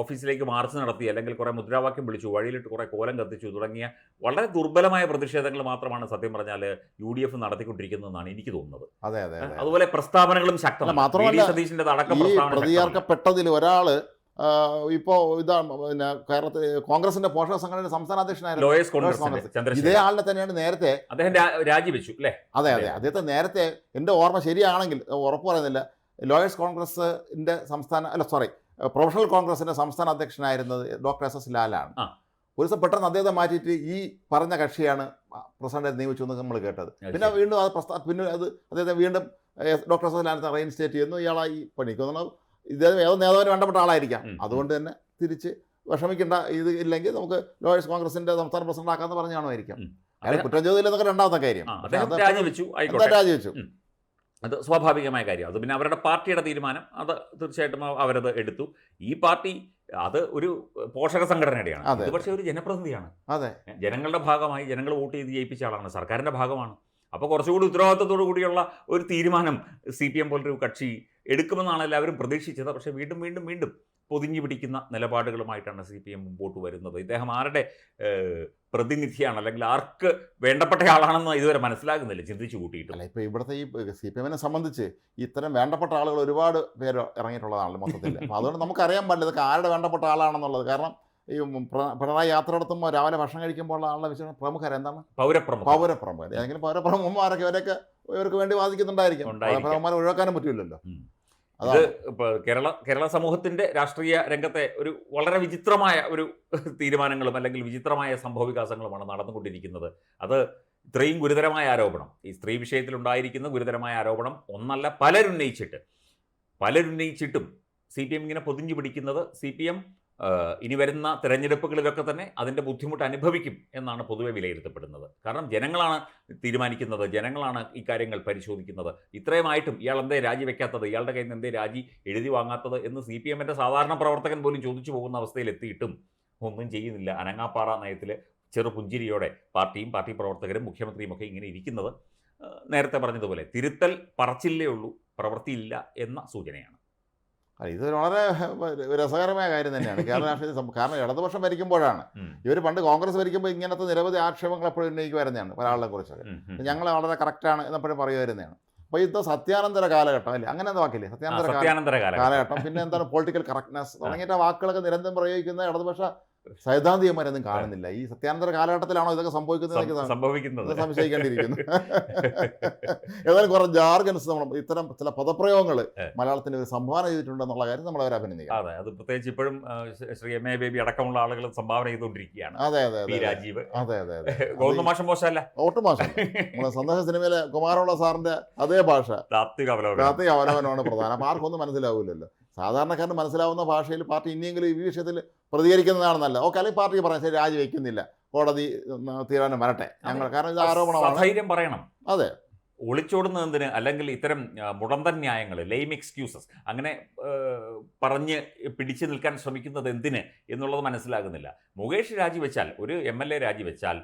ഓഫീസിലേക്ക് മാർച്ച് നടത്തി അല്ലെങ്കിൽ കുറേ മുദ്രാവാക്യം വിളിച്ചു വഴിയിലിട്ട് കുറേ കോലം കത്തിച്ചു തുടങ്ങിയ വളരെ ദുർബലമായ പ്രതിഷേധങ്ങൾ മാത്രമാണ് സത്യം പറഞ്ഞാൽ യു ഡി എഫ് നടത്തിക്കൊണ്ടിരിക്കുന്നതെന്നാണ് എനിക്ക് തോന്നുന്നത്. അതെ അതെ അതെ. അതുപോലെ പ്രസ്താവനകളും ശക്തമാണ്. മാത്രമല്ല, അടക്കം പ്രസ്താവന ഒരാൾ പ്രതിചേർക്കപ്പെട്ടതിൽ ഒരാൾ ഇപ്പോൾ ഇതാണ് പിന്നെ കേരളത്തിൽ കോൺഗ്രസിന്റെ പോഷക സംഘടന സംസ്ഥാന അധ്യക്ഷനായിരുന്നു. ഇതേ ആളിനെ തന്നെയാണ് നേരത്തെ അദ്ദേഹം രാജിവെച്ചു അല്ലേ? അതെ അതെ. അദ്ദേഹത്തെ നേരത്തെ എന്റെ ഓർമ്മ ശരിയാണെങ്കിൽ ഉറപ്പ് പറയുന്നില്ല ലോയേഴ്സ് കോൺഗ്രസിന്റെ സംസ്ഥാന അല്ല സോറി പ്രൊഫഷണൽ കോൺഗ്രസിന്റെ സംസ്ഥാന അധ്യക്ഷനായിരുന്നത് ഡോക്ടർ എസ് എസ് ലാലാണ്. ഒരു ദിവസം പെട്ടെന്ന് അദ്ദേഹത്തെ മാറ്റിയിട്ട് ഈ പറഞ്ഞ കക്ഷിയാണ് പ്രസിഡന്റ് നിയമിച്ചു എന്ന് നമ്മൾ കേട്ടത്. പിന്നെ വീണ്ടും അത് പ്രസ്താ പിന്നെ അത് അദ്ദേഹത്തെ വീണ്ടും ഡോക്ടർ എസ് എസ് ലാലത്തെ റീഇൻസ്റ്റേറ്റ് ചെയ്യുന്നു. ഇയാളായി പണിക്കുന്നു ഇദ്ദേഹം ഏതോ നേതാവിന് വേണ്ടപ്പെട്ട ആളായിരിക്കാം. അതുകൊണ്ട് തന്നെ തിരിച്ച് വിഷമിക്കേണ്ട ഇത് ഇല്ലെങ്കിൽ നമുക്ക് ലോയേഴ്സ് കോൺഗ്രസിന്റെ സംസ്ഥാന പ്രസിഡന്റ് ആക്കാന്ന് പറഞ്ഞാണോയിരിക്കാം അല്ലെങ്കിൽ അയാൾ കുറ്റം ചെയ്തില്ലെന്നൊക്കെ രണ്ടാമത്തെ കാര്യം. രാജിവെച്ചു രാജിവെച്ചു അത് സ്വാഭാവികമായ കാര്യം. അത് പിന്നെ അവരുടെ പാർട്ടിയുടെ തീരുമാനം. അത് തീർച്ചയായിട്ടും അവ- അവരത് എടുത്തു. ഈ പാർട്ടി അത് ഒരു പോഷക സംഘടനയുടെയാണ്. അത്. പക്ഷേ ഒരു ജനപ്രതിനിധിയാണ്. അതെ. ജനങ്ങളുടെ ഭാഗമായി ജനങ്ങൾ വോട്ട് ചെയ്ത് ജയിപ്പിച്ച ആളാണ്. സർക്കാരിന്റെ ഭാഗമാണ്. അപ്പോൾ കുറച്ചുകൂടി ഉത്തരവാദിത്തത്തോടു കൂടിയുള്ള ഒരു തീരുമാനം സി പി എം പോലൊരു കക്ഷി എടുക്കുമെന്നാണ് എല്ലാവരും പ്രതീക്ഷിച്ചത്. പക്ഷേ വീണ്ടും വീണ്ടും വീണ്ടും പൊതിഞ്ഞു പിടിക്കുന്ന നിലപാടുകളുമായിട്ടാണ് സി പി എം മുമ്പോട്ട് വരുന്നത്. ഇദ്ദേഹം ആരുടെ പ്രതിനിധിയാണ് അല്ലെങ്കിൽ ആർക്ക് വേണ്ടപ്പെട്ട ആളാണെന്ന് ഇതുവരെ മനസ്സിലാകുന്നില്ല. ചിന്തിച്ചു കൂട്ടിയിട്ട്. അല്ല ഇപ്പോൾ ഇവിടുത്തെ ഈ സി പി എമ്മിനെ സംബന്ധിച്ച് ഇത്തരം വേണ്ടപ്പെട്ട ആളുകൾ ഒരുപാട് പേര് ഇറങ്ങിയിട്ടുള്ളതാണല്ലോ മൊത്തത്തിൽ. അപ്പോൾ അതുകൊണ്ട് നമുക്കറിയാൻ പാടില്ല ഇതൊക്കെ ആരുടെ വേണ്ടപ്പെട്ട ആളാണെന്നുള്ളത്. കാരണം ഈ പിണറായി യാത്ര നടത്തുമ്പോൾ രാവിലെ ഭക്ഷണം കഴിക്കുമ്പോൾ ആളുടെ വിശേഷം പ്രമുഖർ എന്താണ്? പൗരപ്രമുഖ പൗരപ്രമുഖർ. ഏതെങ്കിലും പൗരപ്രമുഖന്മാരൊക്കെ ഇവരൊക്കെ ഇവർക്ക് വേണ്ടി വാദിക്കുന്നുണ്ടായിരിക്കും. പ്രമുഖന്മാരെ പൗരപ്രമുഖന്മാരെ ഒഴിവാക്കാനും പറ്റില്ലല്ലോ. ഇപ്പൊ കേരള കേരള സമൂഹത്തിന്റെ രാഷ്ട്രീയ രംഗത്തെ ഒരു വളരെ വിചിത്രമായ ഒരു തീരുമാനങ്ങളും അല്ലെങ്കിൽ വിചിത്രമായ സംഭവ വികാസങ്ങളുമാണ് നടന്നുകൊണ്ടിരിക്കുന്നത്. അത് ഇത്രയും ഗുരുതരമായ ആരോപണം. ഈ സ്ത്രീ വിഷയത്തിൽ ഉണ്ടായിരിക്കുന്ന ഗുരുതരമായ ആരോപണം ഒന്നല്ല പലരുന്നയിച്ചിട്ട്. പലരുന്നയിച്ചിട്ടും സി പി എം ഇങ്ങനെ പൊതിഞ്ഞു പിടിക്കുന്നത് സി പി എം ഇനി വരുന്ന തിരഞ്ഞെടുപ്പുകളിലൊക്കെ തന്നെ അതിന്റെ ബുദ്ധിമുട്ട് അനുഭവിക്കും എന്നാണ് പൊതുവെ വിലയിരുത്തപ്പെടുന്നത്. കാരണം ജനങ്ങളാണ് തീരുമാനിക്കുന്നത് ജനങ്ങളാണ് ഈ കാര്യങ്ങൾ പരിശോധിക്കുന്നത്. ഇത്രയുമായിട്ടും ഇയാൾ എന്തേ രാജിവെക്കാത്തത് ഇയാളുടെ കയ്യിൽ നിന്ന് എന്തേ രാജി എഴുതി വാങ്ങാത്തത് എന്ന് സി പി എമ്മിന്റെ സാധാരണ പ്രവർത്തകൻ പോലും ചോദിച്ചു പോകുന്ന അവസ്ഥയിലെത്തിയിട്ടും ഒന്നും ചെയ്യുന്നില്ല. അനങ്ങാപ്പാറ നയത്തിൽ ചെറുപുഞ്ചിരിയോടെ പാർട്ടിയും പാർട്ടി പ്രവർത്തകരും മുഖ്യമന്ത്രിയും ഒക്കെ ഇങ്ങനെ ഇരിക്കുന്നത് നേരത്തെ പറഞ്ഞതുപോലെ തിരുത്തൽ പറച്ചില്ലേ ഉള്ളൂ പ്രവൃത്തിയില്ല എന്ന സൂചനയാണ്. അല്ല, ഇത് വളരെ രസകരമായ കാര്യം തന്നെയാണ്. കേരള (laughs) രാഷ്ട്രീയ കാരണം ഇടതുപക്ഷം ഭരിക്കുമ്പോഴാണ്. ഇവർ പണ്ട് കോൺഗ്രസ് ഭരിക്കുമ്പോൾ ഇങ്ങനത്തെ നിരവധി ആക്ഷേപങ്ങൾ എപ്പോഴും ഉന്നയിക്കുമായിരുന്നതാണ് ഒരാളെ കുറിച്ചൊക്കെ. ഞങ്ങളെ ഉം. ഞങ്ങൾ വളരെ കറക്റ്റാണ് എന്നെപ്പോഴും പറയുമായിരുന്നതാണ് അപ്പോൾ ഇത് സത്യാനന്തര കാലഘട്ടം അല്ലേ? അങ്ങനെ എന്താ വാക്കില്ലേ? സത്യാനന്തര കാല- കാലഘട്ടം. കാലഘട്ടം. പിന്നെ എന്താണ്? പൊളിറ്റിക്കൽ കറക്റ്റ്നെസ് തുടങ്ങിയിട്ട് വാക്കുകളൊക്കെ നിരന്തരം പ്രയോഗിക്കുന്ന ഇടതുപക്ഷ സൈദ്ധാന്തികന്മാരൊന്നും കാണുന്നില്ല. ഈ സത്യാനന്തര കാലഘട്ടത്തിലാണോ ഇതൊക്കെ സംഭവിക്കുന്നത് സംഭവിക്കുന്നത്. സംശയിക്കേണ്ടിയിരിക്കുന്നു. ഏതായാലും കുറെ ജാർഗൻസ് നമ്മൾ ഇത്തരം ചില പദപ്രയോഗങ്ങൾ. മലയാളത്തിന് ഒരു സംഭാവന ചെയ്തിട്ടുണ്ടെന്നുള്ള കാര്യം നമ്മൾ അവരെ അഭിനന്ദിക്കാം. അതെ അത് പ്രത്യേകിച്ച് ഇപ്പോഴും ശ്രീ- എം എ ബേബി അടക്കമുള്ള ആളുകൾ സംഭാവന ചെയ്തുകൊണ്ടിരിക്കുകയാണ്. അതെ അതെ രാജീവ്. അതെ അതെ അതെ. (laughs) ഗോവിന്ദ മാഷം മോശമല്ല. ഒട്ടും മോശം നമ്മളെ സന്ദേശ സിനിമയിലെ കുമാരമുള്ള സാറിന്റെ അതേ ഭാഷ താത്വിക അവലോകനം. കാർത്തിക അവലോകനമാണ് പ്രധാനം. ആർക്കൊന്നും മനസ്സിലാവില്ലല്ലോ സാധാരണക്കാരന് മനസ്സിലാവുന്ന ഭാഷയിൽ പാർട്ടി ഇനിയെങ്കിലും ഈ വിഷയത്തിൽ പ്രതികരിക്കുന്നതാണ് നല്ലത് ഓക്കെ അല്ലെങ്കിൽ പാർട്ടി പറയാം ശരി രാജിവെക്കുന്നില്ല. കോടതി തീരുമാനം വരട്ടെ. ഞങ്ങൾ കാരണം ഇത് ആരോപണമാണ്. ധൈര്യം പറയണം. അതെ. ഒളിച്ചോടുന്നതിന് അല്ലെങ്കിൽ ഇത്തരം മുടന്തൻ ന്യായങ്ങൾ ലെയിം എക്സ്ക്യൂസസ് അങ്ങനെ പറഞ്ഞ് പിടിച്ചു നിൽക്കാൻ ശ്രമിക്കുന്നത് എന്തിന് എന്നുള്ളത് മനസ്സിലാകുന്നില്ല. മുകേഷ് രാജിവെച്ചാൽ ഒരു എം എൽ എ രാജിവെച്ചാൽ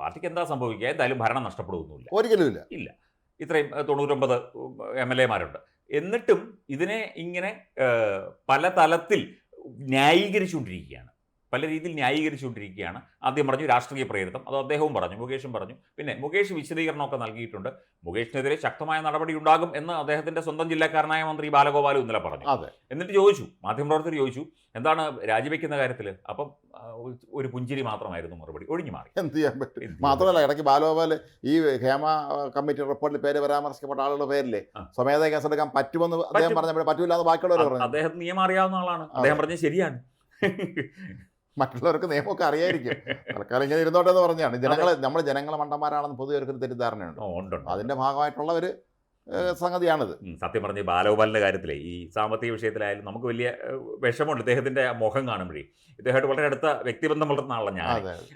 പാർട്ടിക്ക് എന്താ സംഭവിക്കുക? എന്തായാലും ഭരണം നഷ്ടപ്പെടുകയൊന്നുമില്ല. ഒരിക്കലും ഇല്ല. ഇത്രയും തൊണ്ണൂറ്റൊമ്പത് എം എൽ എമാരുണ്ട്. എന്നിട്ടും ഇതിനെ ഇങ്ങനെ പല തലത്തിൽ ന്യായീകരിച്ചുകൊണ്ടിരിക്കുകയാണ്. പല രീതിയിൽ ന്യായീകരിച്ചുകൊണ്ടിരിക്കുകയാണ്. ആദ്യം പറഞ്ഞു രാഷ്ട്രീയ പ്രേരിതം. അത് അദ്ദേഹവും പറഞ്ഞു മുകേഷും പറഞ്ഞു. പിന്നെ മുകേഷ് വിശദീകരണമൊക്കെ നൽകിയിട്ടുണ്ട്. മുകേഷിനെതിരെ ശക്തമായ നടപടി ഉണ്ടാകും എന്ന് അദ്ദേഹത്തിന്റെ സ്വന്തം ജില്ലക്കാരനായ മന്ത്രി ബാലഗോപാലും ഇന്നലെ പറഞ്ഞു. അതെ. എന്നിട്ട് ചോദിച്ചു മാധ്യമപ്രവർത്തകർ ചോദിച്ചു എന്താണ് രാജിവെക്കുന്ന കാര്യത്തിൽ അപ്പം ഒരു പുഞ്ചിരി മാത്രമായിരുന്നു മറുപടി. ഒഴിഞ്ഞു മാറി. എന്ത് ചെയ്യാൻ പറ്റും? മാത്രമല്ല ഇടയ്ക്ക് ബാലഗോപാൽ ഈ ഹേമ കമ്മിറ്റി റിപ്പോർട്ടിൽ പേര് പരാമർശിക്കപ്പെട്ട ആളുകളുടെ പേരില്ലേ? ആ. സ്വമേധ കേസെടുക്കാൻ പറ്റുമെന്ന് അദ്ദേഹം. പറഞ്ഞപ്പോൾ പറ്റൂല എന്ന് ബാക്കിയുള്ളവർ പറഞ്ഞു അദ്ദേഹം നിയമം അറിയാവുന്ന ആളാണ്. അദ്ദേഹം പറഞ്ഞത് ശരിയാണ്. മറ്റുള്ളവർക്ക് നിയമമൊക്കെ അറിയായിരിക്കും. തൽക്കാലം ഇങ്ങനെ ഇരുന്നോട്ടെ എന്ന് പറഞ്ഞാണ്. ജനങ്ങൾ നമ്മൾ ജനങ്ങളെ മണ്ടന്മാരാണെന്ന് പൊതുവെ ഒരു തെറ്റിദ്ധാരണയുണ്ട്. ഓ, ഉണ്ട്, ഉണ്ട്. അതിന്റെ ഭാഗമായിട്ടുള്ള ഒരു ഏഹ്, സംഗതിയാണിത്. സത്യം പറഞ്ഞ ബാലഗോപാലിന്റെ കാര്യത്തിലെ ഈ സാമ്പത്തിക വിഷയത്തിലായാലും നമുക്ക് വലിയ വിഷമമുണ്ട്. ഇദ്ദേഹത്തിന്റെ ആ മുഖം കാണുമ്പോഴേ. ഇദ്ദേഹമായിട്ട് വളരെ അടുത്ത വ്യക്തിബന്ധം വളർത്തുന്ന ആളാണ് ഞാൻ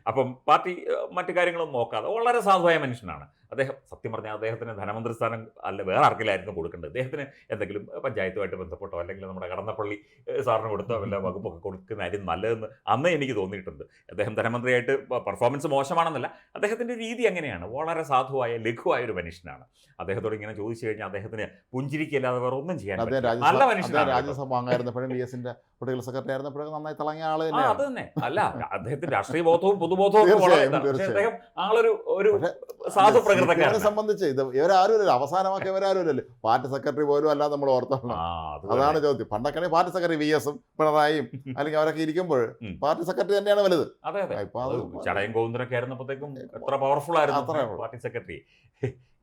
അപ്പം പാർട്ടി മറ്റു കാര്യങ്ങളൊന്നും നോക്കാതെ വളരെ സാധുവായ മനുഷ്യനാണ്. അദ്ദേഹം സത്യം പറഞ്ഞാൽ അദ്ദേഹത്തിന് ധനമന്ത്രി സ്ഥാനം അല്ല വേറെ ആർക്കിലായിരുന്നു കൊടുക്കേണ്ടത്? അദ്ദേഹത്തിന് എന്തെങ്കിലും പഞ്ചായത്തുമായിട്ട് ബന്ധപ്പെട്ടോ അല്ലെങ്കിൽ നമ്മുടെ കടന്നപ്പള്ളി സാറിന് കൊടുത്തോ വല്ല വകുപ്പൊക്കെ കൊടുക്കുന്നതായിരിക്കും നല്ലതെന്ന് അന്നേ എനിക്ക് തോന്നിയിട്ടുണ്ട്. അദ്ദേഹം ധനമന്ത്രിയായിട്ട് പെർഫോമൻസ് മോശമാണെന്നല്ല അദ്ദേഹത്തിന്റെ രീതി അങ്ങനെയാണ്. വളരെ സാധുവായ ലഘുവായ ഒരു മനുഷ്യനാണ്. അദ്ദേഹത്തോട് ഇങ്ങനെ ചോദിച്ചു കഴിഞ്ഞാൽ അദ്ദേഹത്തിന് പുഞ്ചിരിക്കല്ലാതെ വേറെ ഒന്നും ചെയ്യാൻ. നല്ല മനുഷ്യനാണ്. രാജ്യസഭ അംഗമായിരുന്നപ്പോഴും പൊളിറ്റിക്കൽ സെക്രട്ടറി ആയിരുന്നപ്പോഴും നന്നായി തിളങ്ങിയ ആൾ ആ തന്നെയാണ്. അത് തന്നെ അല്ല അദ്ദേഹത്തിന്റെ രാഷ്ട്രീയ ബോധവും പൊതുബോധവും. അദ്ദേഹം ആളൊരു ഒരു സാധു സംബന്ധിച്ച് ഇത് ഇവരാരും ഇല്ലല്ലോ അവസാനമാക്കി ഇവരാരും ഇല്ലല്ലോ. പാർട്ടി സെക്രട്ടറി പോലും അല്ലാതെ നമ്മൾ ഓർത്തോളണം. അതാണ് ചോദ്യം. പണ്ടൊക്കെ പാർട്ടി സെക്രട്ടറി വി എസും പിണറായിയും അല്ലെങ്കിൽ അവരൊക്കെ ഇരിക്കുമ്പോൾ പാർട്ടി സെക്രട്ടറി തന്നെയാണ് വലുത്. അതെ അതെ. ഇപ്പൊ അത് ചടയം ഗോവിന്ദനൊക്കെ ആയിരുന്നപ്പോഴത്തേക്കും എത്ര പവർഫുൾ ആയിരുന്നു പാർട്ടി സെക്രട്ടറി.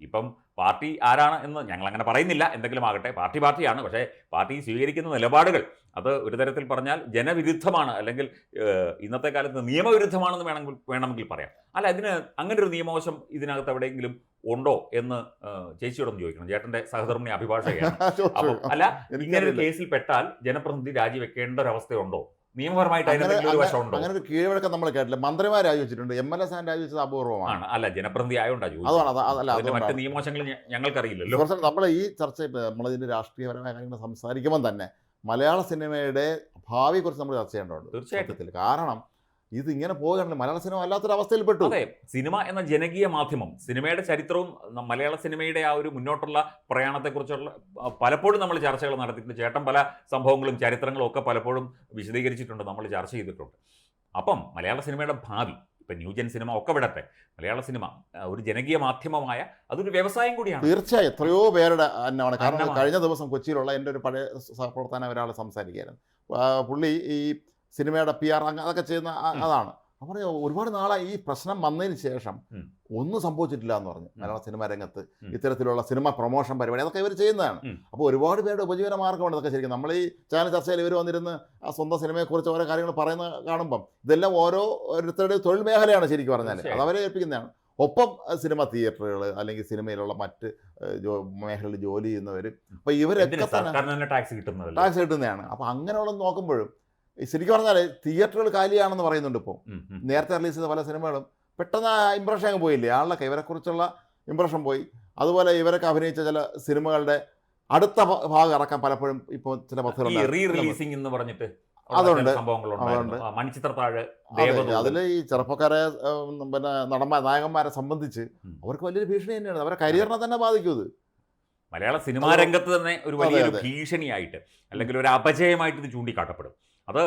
ഇപ്പം പാർട്ടി ആരാണ് എന്ന് ഞങ്ങൾ അങ്ങനെ പറയുന്നില്ല. എന്തെങ്കിലും ആകട്ടെ പാർട്ടി പാർട്ടിയാണ്. പക്ഷേ പാർട്ടി സ്വീകരിക്കുന്ന നിലപാടുകൾ അത് ഒരു തരത്തിൽ പറഞ്ഞാൽ ജനവിരുദ്ധമാണ്. അല്ലെങ്കിൽ ഇന്നത്തെ കാലത്ത് നിയമവിരുദ്ധമാണെന്ന് വേണമെങ്കിൽ വേണമെങ്കിൽ പറയാം. അല്ല ഇതിന് അങ്ങനെ ഒരു നിയമവശം ഇതിനകത്ത് എവിടെയെങ്കിലും ഉണ്ടോ എന്ന് ചേച്ചിയോടൊന്ന് ചോദിക്കണം. ചേട്ടന്റെ സഹധർമ്മിണി അഭിഭാഷകയാണ്. (laughs) അപ്പം അല്ല ഇങ്ങനെ ഒരു കേസിൽ പെട്ടാൽ ജനപ്രതിനിധി രാജിവെക്കേണ്ട ഒരു അവസ്ഥയുണ്ടോ നിയമപരമായിട്ട് അങ്ങനെ ഒരു കീഴ്വഴക്കം നമ്മൾ കേട്ടില്ല. മന്ത്രിമാർ രാജിവെച്ചിട്ടുണ്ട് എം എൽ എ സ്ഥാനം രാജിവെച്ചത് അപൂർവമാണ്. അല്ല ജനപ്രതിനിധി ചോദിച്ചത്. അതാണ് മറ്റ് നിയമവശങ്ങൾ ഞങ്ങൾക്കറിയില്ലല്ലോ. നമ്മൾ ഈ ചർച്ച നമ്മളിതിന്റെ രാഷ്ട്രീയപരമായ കാര്യങ്ങൾ സംസാരിക്കുമ്പോൾ തന്നെ മലയാള സിനിമയുടെ ഭാവിയെക്കുറിച്ച് നമ്മൾ ചർച്ച ചെയ്യേണ്ടതുണ്ട് തീർച്ചയായിട്ടും. കാരണം ഇത് ഇങ്ങനെ പോവുകയാണെങ്കിൽ മലയാള സിനിമ അല്ലാത്തൊരവസ്ഥയിൽ പെട്ടു അതെ സിനിമ എന്ന ജനകീയ മാധ്യമം സിനിമയുടെ ചരിത്രവും മലയാള സിനിമയുടെ ആ ഒരു മുന്നോട്ടുള്ള പ്രയാണത്തെക്കുറിച്ചുള്ള പലപ്പോഴും നമ്മൾ ചർച്ചകൾ നടത്തിയിട്ടുണ്ട്. ചേട്ടൻ പല സംഭവങ്ങളും ചരിത്രങ്ങളും ഒക്കെ പലപ്പോഴും വിശദീകരിച്ചിട്ടുണ്ട് നമ്മൾ ചർച്ച ചെയ്തിട്ടുണ്ട്. അപ്പം മലയാള സിനിമയുടെ ഭാവി ഇപ്പം ന്യൂജൻ സിനിമ ഒക്കെ വിടട്ടെ. മലയാള സിനിമ ഒരു ജനകീയ മാധ്യമമായ അതൊരു വ്യവസായം കൂടിയാണ്. തീർച്ചയായും എത്രയോ പേരുടെ അന്നമാണ്. കാരണം കഴിഞ്ഞ ദിവസം കൊച്ചിയിലുള്ള എന്റെ ഒരു പഴയ സഹപ്രവർത്തന ഒരാൾ സംസാരിക്കുകയായിരുന്നു. പുള്ളി ഈ സിനിമയുടെ പി ആർ അതൊക്കെ ചെയ്യുന്ന. അതാണ്. അപ്പോൾ ഒരുപാട് നാളായി ഈ പ്രശ്നം വന്നതിന് ശേഷം ഒന്നും സംഭവിച്ചിട്ടില്ല എന്ന് പറഞ്ഞു മലയാള സിനിമ രംഗത്ത് ഇത്തരത്തിലുള്ള സിനിമ പ്രൊമോഷൻ പരിപാടി അതൊക്കെ ഇവർ ചെയ്യുന്നതാണ്. അപ്പോൾ ഒരുപാട് പേരുടെ ഉപജീവന മാർഗമാണ് ഇതൊക്കെ ശരിക്കും. നമ്മൾ ഈ ചാനൽ ചർച്ചയിൽ ഇവർ വന്നിരുന്ന് ആ സ്വന്തം സിനിമയെക്കുറിച്ച് ഓരോ കാര്യങ്ങൾ പറയുന്ന കാണുമ്പം ഇതെല്ലാം ഓരോ ഓരോരുത്തരുടെ തൊഴിൽ മേഖലയാണ് ശരിക്കും പറഞ്ഞാൽ അത് അവരെ ഏൽപ്പിക്കുന്നതാണ്. ഒപ്പം സിനിമ തിയേറ്ററുകൾ അല്ലെങ്കിൽ സിനിമയിലുള്ള മറ്റ് മേഖലയിൽ ജോലി ചെയ്യുന്നവർ അപ്പോൾ ഇവരൊക്കെ തന്നെ ടാക്സ് കിട്ടുന്നതാണ്. അപ്പോൾ അങ്ങനെയുള്ള നോക്കുമ്പോഴും ശരിക്കും പറഞ്ഞാൽ തിയേറ്ററുകൾ കാലിയാണെന്ന് പറയുന്നുണ്ട് ഇപ്പോൾ. നേരത്തെ റിലീസ് ചെയ്ത പല സിനിമകളും പെട്ടെന്ന് ആ ഇമ്പ്രഷൻ അങ്ങ് പോയില്ലേ? ആളിലൊക്കെ ഇവരെക്കുറിച്ചുള്ള ഇമ്പ്രഷൻ പോയി. അതുപോലെ ഇവരൊക്കെ അഭിനയിച്ച ചില സിനിമകളുടെ അടുത്ത ഭാഗം ഇറക്കാൻ പലപ്പോഴും ഇപ്പോൾ ചില പദ്ധതികൾ റീ റിലീസിംഗ് എന്ന് പറഞ്ഞിട്ട് അതുണ്ട്. അതുണ്ട്. അതിൽ ഈ ചെറുപ്പക്കാരെ പിന്നെ നടന്മാർ നായകന്മാരെ സംബന്ധിച്ച് അവർക്ക് വലിയൊരു ഭീഷണി തന്നെയാണ്. അവരെ കരിയറിനെ തന്നെ ബാധിക്കും ഇത് മലയാള സിനിമാ രംഗത്ത് തന്നെ ഒരു വലിയൊരു ഭീഷണിയായിട്ട് അല്ലെങ്കിൽ ഒരു അപജയമായിട്ട് ഇത് ചൂണ്ടിക്കാട്ടപ്പെടും. അത്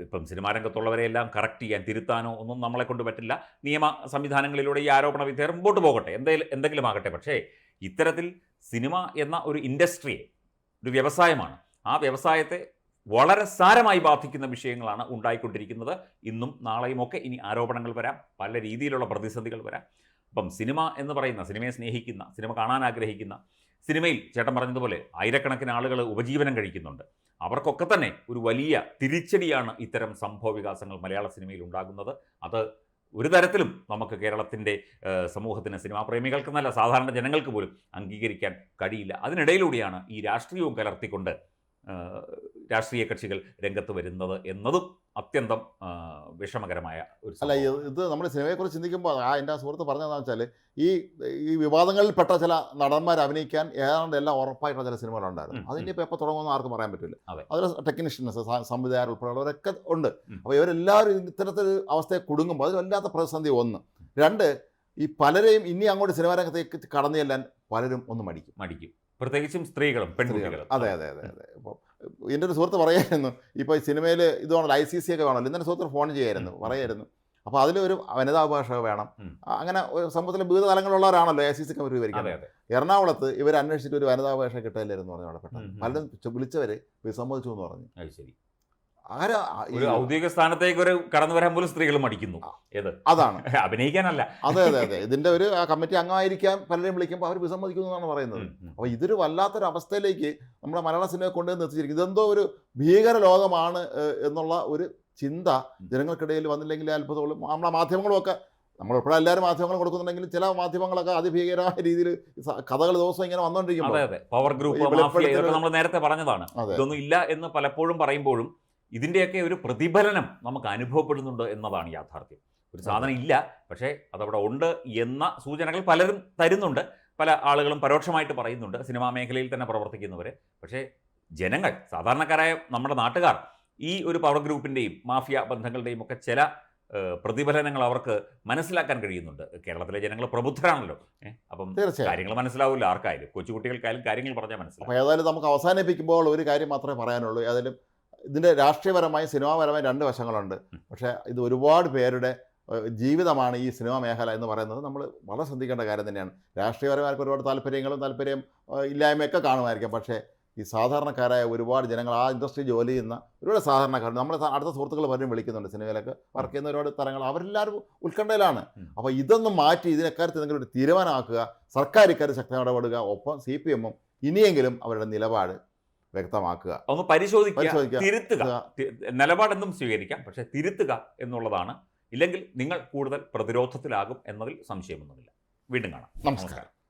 ഇപ്പം സിനിമാ രംഗത്തുള്ളവരെയെല്ലാം കറക്റ്റ് ചെയ്യാൻ തിരുത്താനോ ഒന്നും നമ്മളെ കൊണ്ട് പറ്റില്ല. നിയമ സംവിധാനങ്ങളിലൂടെ ഈ ആരോപണ വിധേയർ മുമ്പോട്ട് പോകട്ടെ. എന്തെങ്കിലും എന്തെങ്കിലും ആകട്ടെ. പക്ഷേ ഇത്തരത്തിൽ സിനിമ എന്ന ഒരു ഇൻഡസ്ട്രിയെ ഒരു വ്യവസായമാണ് ആ വ്യവസായത്തെ വളരെ സാരമായി ബാധിക്കുന്ന വിഷയങ്ങളാണ് ഉണ്ടായിക്കൊണ്ടിരിക്കുന്നത്. ഇന്നും നാളെയും ഒക്കെ ഇനി ആരോപണങ്ങൾ വരാം. പല രീതിയിലുള്ള പ്രതിസന്ധികൾ വരാം. അപ്പം സിനിമ എന്ന് പറയുന്ന സിനിമയെ സ്നേഹിക്കുന്ന സിനിമ കാണാൻ ആഗ്രഹിക്കുന്ന സിനിമയിൽ ചേട്ടൻ പറഞ്ഞതുപോലെ ആയിരക്കണക്കിന് ആളുകൾ ഉപജീവനം കഴിക്കുന്നുണ്ട്. അവർക്കൊക്കെ തന്നെ ഒരു വലിയ തിരിച്ചടിയാണ് ഇത്തരം സംഭവ വികാസങ്ങൾ മലയാള സിനിമയിൽ ഉണ്ടാകുന്നത്. അത് ഒരു തരത്തിലും നമുക്ക് കേരളത്തിന്റെ സമൂഹത്തിന് സിനിമാ പ്രേമികൾക്ക് നല്ല സാധാരണ ജനങ്ങൾക്ക് പോലും അംഗീകരിക്കാൻ കഴിയില്ല. അതിനിടയിലൂടെയാണ് ഈ രാഷ്ട്രീയവും കലർത്തിക്കൊണ്ട് രാഷ്ട്രീയ കക്ഷികൾ രംഗത്ത് വരുന്നത് എന്നതും അത്യന്തം വിഷമകരമായ ഒരു അല്ല ഇത് നമ്മുടെ നമ്മൾ സിനിമയെക്കുറിച്ച് ചിന്തിക്കുമ്പോൾ ആ എന്റെ സുഹൃത്ത് പറഞ്ഞതെന്ന് വെച്ചാൽ ഈ ഈ വിവാദങ്ങളിൽപ്പെട്ട ചില നടന്മാർ അഭിനയിക്കാൻ ഏതാണ്ട് എല്ലാം ഉറപ്പായിട്ടുള്ള ചില സിനിമകളുണ്ടായിരുന്നു അതിന്റെ ഇപ്പോൾ എപ്പോൾ തുടങ്ങുമെന്ന് ആർക്കും പറയാൻ പറ്റില്ല. അതെ. അതിൽ ടെക്നീഷ്യൻസ് സംവിധായകർ ഉൾപ്പെടെയുള്ളവരൊക്കെ ഉണ്ട്. അപ്പോൾ ഇവരെല്ലാവരും ഇത്തരത്തിൽ അവസ്ഥയെ കുടുങ്ങുമ്പോൾ അത് വല്ലാത്ത പ്രതിസന്ധി ഒന്ന്. രണ്ട് ഈ പലരെയും ഇനി അങ്ങോട്ട് സിനിമാ രംഗത്തേക്ക് കടന്നു ചെല്ലാൻ പലരും ഒന്ന് മടിക്കും. മടിക്കും. പ്രത്യേകിച്ചും സ്ത്രീകളും പെൺകുട്ടികളും. അതെ അതെ അതെ അതെ. ഇപ്പോൾ എന്റെ ഒരു സുഹൃത്ത് പറയായിരുന്നു ഇപ്പോൾ ഈ സിനിമയിൽ വേണമല്ലോ ഐ സി സി ഒക്കെ വേണമല്ലോ ഇന്നലെ സുഹൃത്ത് ഫോൺ ചെയ്യായിരുന്നു. പറയായിരുന്നു. അപ്പോൾ അതിലൊരു വനിതാഭാഷ വേണം. അങ്ങനെ ഒരു സമൂഹത്തിലെ വിവിധ തലങ്ങളുള്ളവരാണല്ലോ ഐ സി സി കമ്മിറ്റി വിവരിക്കുന്നത് എറണാകുളത്ത് ഇവർ അന്വേഷിച്ചിട്ട് ഒരു വനിതാഭാഷ കിട്ടില്ലായിരുന്നു പറഞ്ഞു അവിടെ പെട്ടെന്ന്. പലരും വിളിച്ചവർ വിസമ്മതിച്ചു എന്ന് പറഞ്ഞു. ശരി. ആരാ ഔദ്യോഗിക സ്ഥാനത്തേക്ക് ഒരു കടന്നു വരാൻ പോലും സ്ത്രീകൾ മടിക്കുന്നു. ഏത്? അതാണ്. (laughs) അഭിനയിക്കാനല്ല. അതെ അതെ അതെ. ഇതിന്റെ ഒരു കമ്മിറ്റി അംഗമായിരിക്കാൻ പലരെയും വിളിക്കുമ്പോൾ അവർ വിസമ്മതിക്കുന്നു എന്നാണ് പറയുന്നത്. അപ്പോൾ ഇതൊരു വല്ലാത്തൊരു അവസ്ഥയിലേക്ക് നമ്മുടെ മലയാള സിനിമയെ കൊണ്ടുവന്ന് എത്തിച്ചിരിക്കും ഇതെന്തോ ഒരു ഭീകര ലോകമാണ് എന്നുള്ള ഒരു ചിന്ത ജനങ്ങൾക്കിടയിൽ വന്നില്ലെങ്കിൽ അത്ഭുതമുള്ളൂ നമ്മുടെ മാധ്യമങ്ങളും ഒക്കെ നമ്മളിപ്പോഴും എല്ലാവരും മാധ്യമങ്ങൾ കൊടുക്കുന്നുണ്ടെങ്കിലും ചില മാധ്യമങ്ങളൊക്കെ അതിഭീകരമായ രീതിയിൽ കഥകൾ ദിവസം ഇങ്ങനെ അതെ അതെ. പവർ ഗ്രൂപ്പ് നമ്മൾ നേരത്തെ പറഞ്ഞതാണ്. ഇതൊന്നും ഇല്ല എന്ന് പലപ്പോഴും പറയുമ്പോഴും ഇതിന്റെയൊക്കെ ഒരു പ്രതിഫലനം നമുക്ക് അനുഭവപ്പെടുന്നുണ്ട് എന്നതാണ് യാഥാർത്ഥ്യം. ഒരു സാധനം ഇല്ല പക്ഷേ അതവിടെ ഉണ്ട് എന്ന സൂചനകൾ പലരും തരുന്നുണ്ട്. പല ആളുകളും പരോക്ഷമായിട്ട് പറയുന്നുണ്ട്. സിനിമാ മേഖലയിൽ തന്നെ പ്രവർത്തിക്കുന്നവർ പക്ഷേ ജനങ്ങൾ സാധാരണക്കാരായ നമ്മുടെ നാട്ടുകാർ ഈ ഒരു പവർ ഗ്രൂപ്പിന്റെയും മാഫിയ ബന്ധങ്ങളുടെയും ഒക്കെ ചില പ്രതിഫലനങ്ങൾ അവർക്ക് മനസ്സിലാക്കാൻ കഴിയുന്നുണ്ട്. കേരളത്തിലെ ജനങ്ങൾ പ്രബുദ്ധരാണല്ലോ. അപ്പം തീർച്ചയായും. കാര്യങ്ങൾ മനസ്സിലാവില്ല ആർക്കായാലും. കൊച്ചുകുട്ടികൾക്കായാലും കാര്യങ്ങൾ പറഞ്ഞാൽ മനസ്സിലാവും അപ്പോൾ ഏതായാലും നമുക്ക് അവസാനിപ്പിക്കുമ്പോൾ ഒരു കാര്യം മാത്രമേ പറയാനുള്ളൂ. ഏതായാലും ഇതിന്റെ രാഷ്ട്രീയപരമായും സിനിമാപരമായും രണ്ട് വശങ്ങളുണ്ട്. പക്ഷേ ഇത് ഒരുപാട് പേരുടെ ജീവിതമാണ് ഈ സിനിമാ മേഖല എന്ന് പറയുന്നത്. നമ്മൾ വളരെ ശ്രദ്ധിക്കേണ്ട കാര്യം തന്നെയാണ്. രാഷ്ട്രീയപരമാർക്ക് ഒരുപാട് താല്പര്യങ്ങളും താല്പര്യം ഇല്ലായ്മയൊക്കെ കാണുമായിരിക്കാം. പക്ഷേ ഈ സാധാരണക്കാരായ ഒരുപാട് ജനങ്ങൾ ആ ഇൻഡസ്ട്രി ജോലി ചെയ്യുന്ന ഒരുപാട് സാധാരണക്കാർ നമ്മളെ അടുത്ത സുഹൃത്തുക്കൾ പലരും വിളിക്കുന്നുണ്ട് സിനിമയിലൊക്കെ. വർക്ക് ചെയ്യുന്ന ഒരുപാട് തരങ്ങൾ. അവരെല്ലാവരും ഉത്കണ്ഠയിലാണ്. അപ്പോൾ ഇതൊന്നും മാറ്റി ഇതിനെക്കാര്യത്തിൽ എന്തെങ്കിലും ഒരു തീരുമാനമാക്കുക സർക്കാർ ഇക്കാര്യം ശക്തമായി ഇടപെടുക ഒപ്പം സി പി എമ്മും ഇനിയെങ്കിലും അവരുടെ നിലപാട് വ്യക്തമാക്കുക. ഒന്ന് പരിശോധിക്കുക. തിരുത്തുക. നിലപാടെന്നും സ്വീകരിക്കാം പക്ഷേ തിരുത്തുക എന്നുള്ളതാണ്. ഇല്ലെങ്കിൽ നിങ്ങൾ കൂടുതൽ പ്രതിരോധത്തിലാകും എന്നതിൽ സംശയമൊന്നുമില്ല. വീണ്ടും കാണാം. നമസ്കാരം.